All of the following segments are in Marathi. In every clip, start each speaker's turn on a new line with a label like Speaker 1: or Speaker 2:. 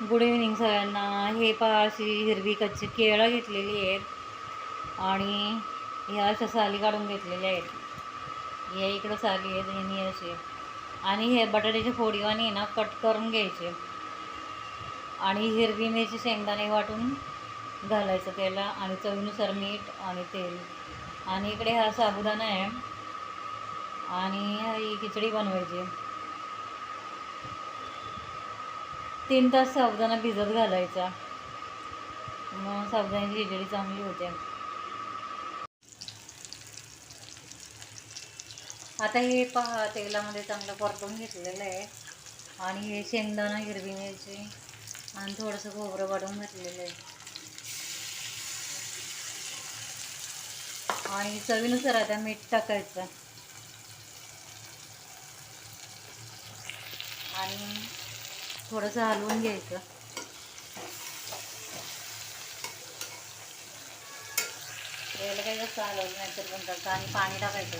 Speaker 1: गुड इव्हनिंग सगळ्यांना हे पहा अशी हिरवी कच्ची केळं घेतलेली आहेत आणि ह्या अशा साली काढून घेतलेल्या आहेत. या इकडं साली आहेत ह्यानी असे. आणि हे बटाट्याचे फोडीवाणी आहे ना कट करून घ्यायचे. आणि हिरवी मिरची शेंगदाणे वाटून घालायचं त्याला आणि चवीनुसार मीठ आणि तेल. आणि इकडे हा साबुदाणा आहे. आणि ही खिचडी बनवायची तीन तास साबुदाणा भिजत घालायचा. मग साबुदाण्याची इडली चांगली होते. आता हे पहा तेलामध्ये चांगलं परतून घेतलेलं आहे. आणि हे शेंगदाणा हिरवी मिरची आणि थोडंसं खोबरं वाढून घातलेलं आहे. आणि चवीनुसार आता मीठ टाकायचं. आणि थोडंसं हलवून घ्यायचं. यायला काही जास्त हलवलं नाही तर पण त्याचं आणि पाणी टाकायचं.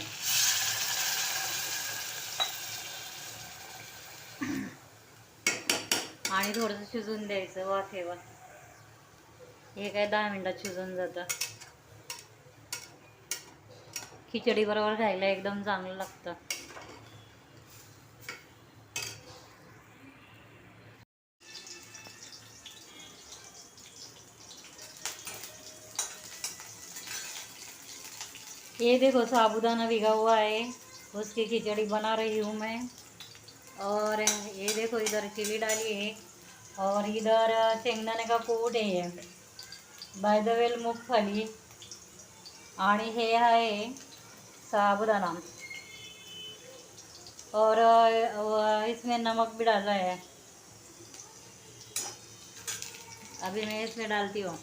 Speaker 1: आणि थोडंसं शिजून द्यायचं वाफेवर हे काय दहा मिनटात शिजून जातं. खिचडी बरोबर खायला एकदम चांगलं लागतं. ये देखो साबुदाना भिगा हुआ है, उसकी खिचड़ी बना रही हूँ मैं। और ये देखो इधर चिली डाली है, और इधर शेंगदाणे का कूट आहे बाय द वेल मूगफली हे आहे साबुदाना। और इसमें नमक भी डाला है। अभी मैं इसमें डालती हूँ।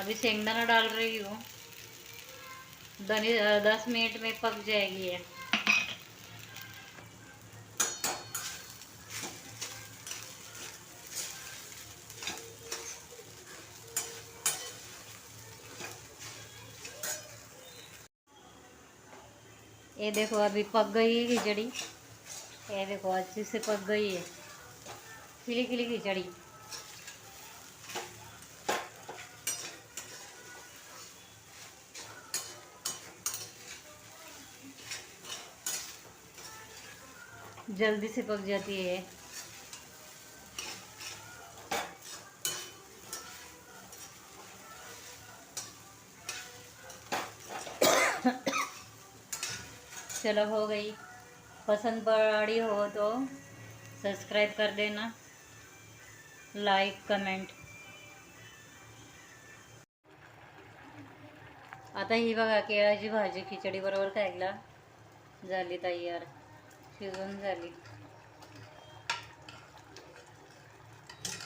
Speaker 1: अभी शेंगदाना डाल रही हूँ दनी दस मिनट में पक जाएगी ये। ये देखो, अभी पक गई है खिचड़ी। ये देखो, अच्छे से पक गई है। खिली खिली खिचड़ी। जल्दी से पक जाती है चलो हो गई। पसंद पड़ी हो तो सब्सक्राइब कर देना। लाइक कमेंट आता ही बघा केळाची भाजी खिचडी बरोबर खायला. झाली तयार. शिजून झाली.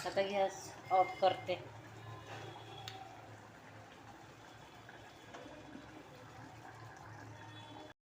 Speaker 1: आता गॅस ऑफ करते.